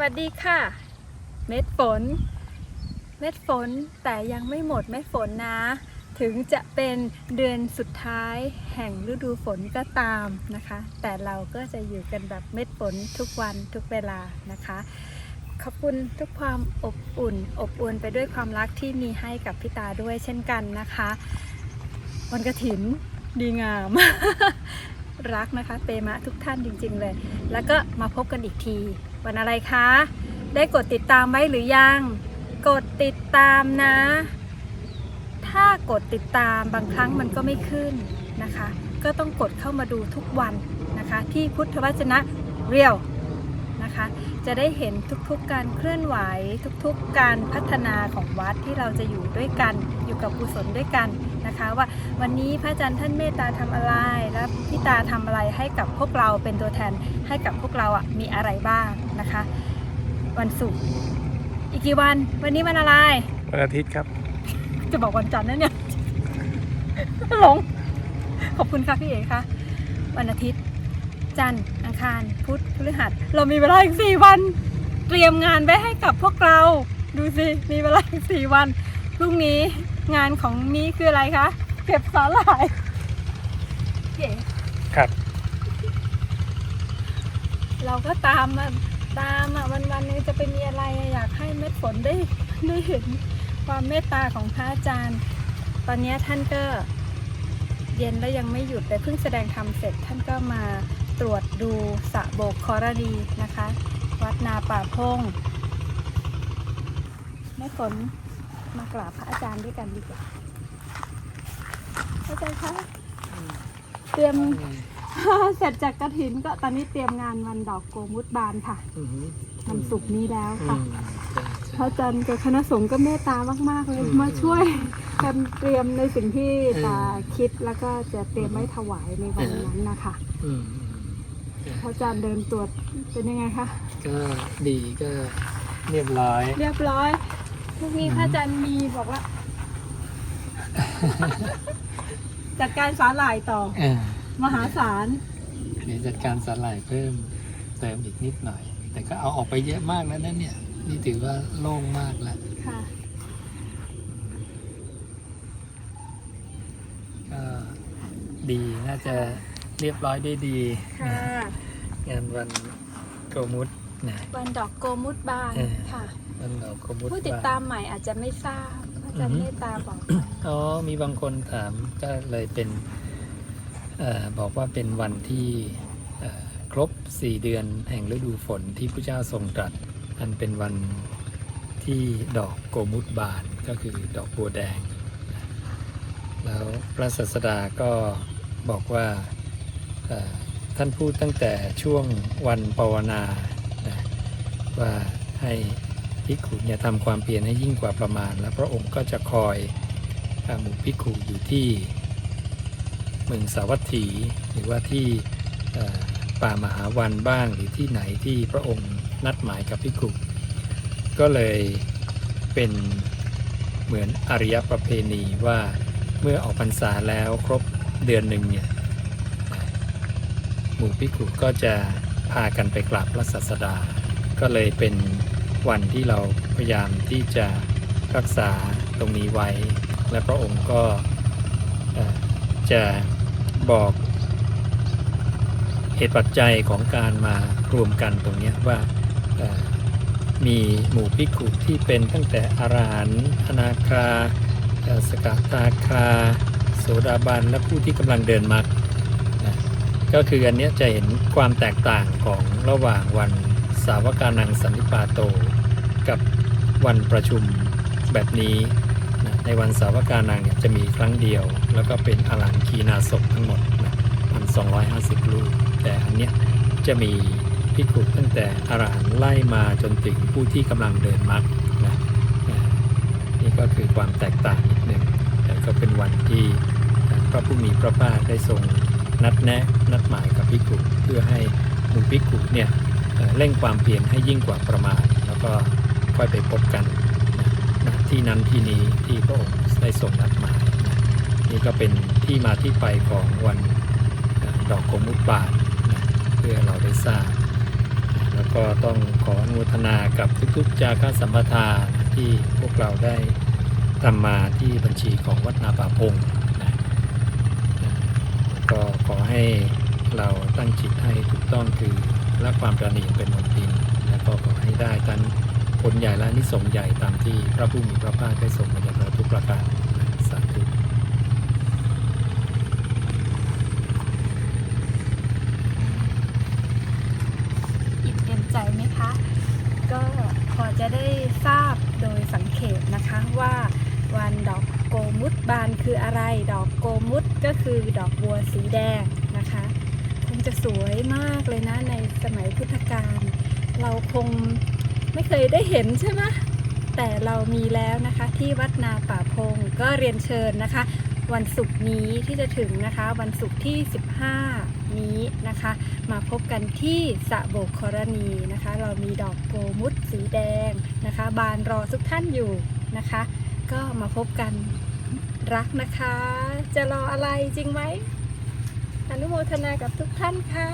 วัสดีค่ะ เม็ดฝน เม็ดฝนแต่ยังไม่หมดเม็ดฝนนะ ถึงจะเป็นเดือนสุดท้ายแห่งฤดูฝนก็ตามนะคะ แต่เราก็จะอยู่กันแบบเม็ดฝนทุกวันทุกเวลานะคะ ขอบคุณทุกความอบอุ่น อบอุ่นไปด้วยความรักที่มีให้กับพี่ตาด้วยเช่นกันนะคะวันกระถินดีงาม รักนะคะเปมะทุกท่านจริง ๆ เลย แล้วก็มาพบกันอีกที วันอะไรคะ ได้กดติดตามไว้หรือยัง กดติดตามนะ ถ้ากดติดตามบางครั้งมันก็ไม่ขึ้นนะคะ ก็ต้องกดเข้ามาดูทุกวันนะคะ ที่พุทธวจนะเรียวนะคะ จะได้เห็นทุกๆการเคลื่อนไหว ทุกๆการพัฒนาของวัดที่เราจะอยู่ด้วยกัน อยู่กับกุศลด้วยกัน นะคะ ว่าวันนี้พระอาจารย์ท่านเมตตาทำอะไร แล้วพี่ตาทำอะไรให้กับพวกเราเป็นตัวแทนให้กับพวกเราอะมีอะไรบ้างนะคะ วันศุกร์อีกกี่วันวันนี้วันอะไรวันอาทิตย์ครับ จะบอกวันจันทร์นะเนี่ยหลงขอบคุณค่ะพี่เอ๋ค่ะวันอาทิตย์ จันทร์อังคารพุธพฤหัส เรามีเวลาอีกสี่วัน เตรียมงานไว้ให้กับพวกเรา ดูสิ มีเวลาอีกสี่วัน พรุ่งนี้ งานของมีคืออะไรคะ เก็บสาหร่ายพี่เอ๋ครับ เราก็ตามมาตามอะวันวันๆหนึงจะไปมีอะไรอะอยากให้เม็ดฝนได้ได้เห็นความเมตตาของพระอาจารย์ ตอนนี้ท่านก็เย็นแล้วยังไม่หยุดแต่เพิ่งแสดงธรรมเสร็จท่านก็มาตรวจดูสระโบกคอรดีนะคะ วัดนาป่าพงแม่ฝน มากราบพระอาจารย์ด้วยกันดีกว่าอาจารย์คะเตรียมเสร็จจากกระถินก็ตอนนี้เตรียมงานวันดอกโกมุตบานค่ะอือหือวันศุกร์นี้แล้วอืค่ะมใช่พใช่ระอาจารย์กับคณะสงฆ์ก็เมตตามากๆเลยอืมมาช่วยกันเตรียมในสิ่งที่เออตาคิดแล้วก็จะเตรียมไว้ถวายในวันนั้นนะคะอืมพระอาจารย์เดินตรวจเป็นยังไงคะก็ดีก็เรียบร้อย เรียบร้อย พรุ่งนี้อืมพระอาจารย์มีบอกว่า จัดการสาหร่ายต่อเออมหาศาลเดี๋ยวจัดการสลายเพิ่มเติมอีกนิดหน่อย แต่ก็เอาออกไปเยอะมากแล้วนั่นเนี่ย นี่ถือว่าโล่งมากแล้วค่ะ ก็ดีน่าจะเรียบร้อยได้ดีค่ะ งานวันโกมุต นะ วันดอกโกมุตบานเออ ค่ะ วันเราโกมุตผู้ติดตามใหม่อาจจะไม่ทราบพระอาจารย์เมตตาบอกอ๋อมีบางคนถามก็เลยเป็นเออบอกว่าเป็นวันที่เอ่อครบ 4 เดือนแห่งฤดูฝนที่พระเจ้าทรงตรัส อันเป็นวันที่ดอกโกมุตบานก็คือดอกบัวแดง แล้วพระศาสดาก็บอกว่าเอ่อท่านพูดตั้งแต่ช่วงวันภาวนานะ ว่าให้ภิกขุเนี่ยทำความเพียรให้ยิ่งกว่าประมาณ และพระองค์ก็จะคอยหมู่ภิกขุอยู่ที่เมืองสาวัตถี หรือว่าที่ป่ามหาวันบ้างหรือที่ไหนที่พระองค์นัดหมายกับภิกขุก็เลยเป็นเหมือนอริยประเพณีว่าเมื่อออกพรรษาแล้วครบเดือนหนึ่งเนี่ยหมู่ภิกขุก็จะพากันไปกราบพระศาสดา ก็เลยเป็นวันที่เราพยายามที่จะรักษาตรงนี้ไว้ และพระองค์ก็จะบอกเหตุปัจจัยของการมารวมกันตรงนี้ว่ามีหมู่ภิกุที่เป็นตั้งแต่อรหันต์อนาคา สกทาคา โสดาบัน และผู้ที่กำลังเดินมรรคก็คืออันนี้จะเห็นความแตกต่างของระหว่างวัน สาวกานังสันนิปาโต กับวันประชุมแบบนี้นะในวันสาวกานังเนี่ยจะมีครั้งเดียว แล้วก็เป็นอลังคีนาศพทั้งหมดนะมัน250รูป แต่อันเนี้ยจะมีพิกุตั้งแต่อรหันไล่มาจนถึงผู้ที่กำลังเดินมรรคนะนะนี่ก็คือความแตกต่างนิดหนึ่งแต่ก็เป็นวันที่พระผู้มีพระภาคได้ทรงนัดแนะนัดหมายกับพิกุเพื่อให้หมู่พิกุเนี่ย เร่งความเพียรให้ยิ่งกว่าประมาณแล้วก็ค่อยไปพบกันนะที่นั้นที่นี้ที่พระองค์ได้ทรงนัดหมายนะนี่ก็เป็นที่มาที่ไปของวันดอกโกมุตบานนะเพื่อเราได้ทราบ แล้วก็ต้องขออนุทนากับทุกๆ จาค่าสัมปทานที่พวกเราได้ทำมาที่บัญชีของวัดนาป่าพงนะก็ขอให้เราตั้งจิตให้ถูกต้องคือ ละความประณีตเป็นมนทินและก็ขอให้ได้ทั้งผลใหญ่และนิสงใหญ่ตามที่พระผู้มีพระภาคได้ทรงบัญญัติทุกประการสาธุอิ่มเต็มใจไหมคะ ก็พอจะได้ทราบโดยสังเขปนะคะว่าวันดอกโกมุตบานคืออะไร ดอกโกมุตก็คือดอกบัวสีแดง สวยมากเลยนะในสมัยพุทธกาลเราคงไม่เคยได้เห็นใช่ไหมแต่เรามีแล้วนะคะที่วัดนาป่าพงก็เรียนเชิญนะคะ วันศุกร์นี้ที่จะถึงนะคะ วันศุกร์ที่ 15 นี้นะคะ มาพบกันที่สะโบกครณีนะคะ เรามีดอกโกมุตสีแดงนะคะ บานรอทุกท่านอยู่นะคะ ก็มาพบกันรักนะคะ จะรออะไรจริงไหม อนุโมทนากับทุกท่านค่ะ